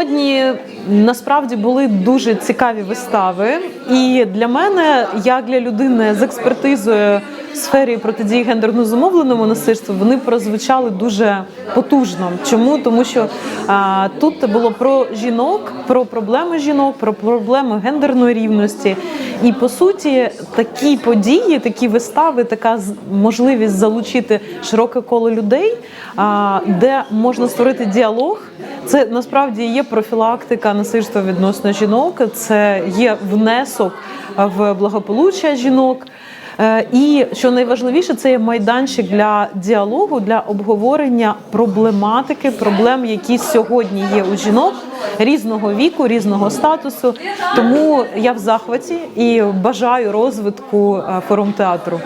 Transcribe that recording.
Сьогодні насправді були дуже цікаві вистави, і для мене, як для людини з експертизою сфері протидії гендерно зумовленому насильству, вони прозвучали дуже потужно. Чому? Тому що а, тут було про жінок, про проблеми жінок, про проблеми гендерної рівності. І по суті, такі події, такі вистави, така можливість залучити широке коло людей, а, де можна створити діалог. Це насправді є профілактика насильства відносно жінок, це є внесок в благополуччя жінок. Е, І що найважливіше, це є майданчик для діалогу, для обговорення проблематики, проблем, які сьогодні є у жінок різного віку, різного статусу. Тому я в захваті і бажаю розвитку е, форум театру.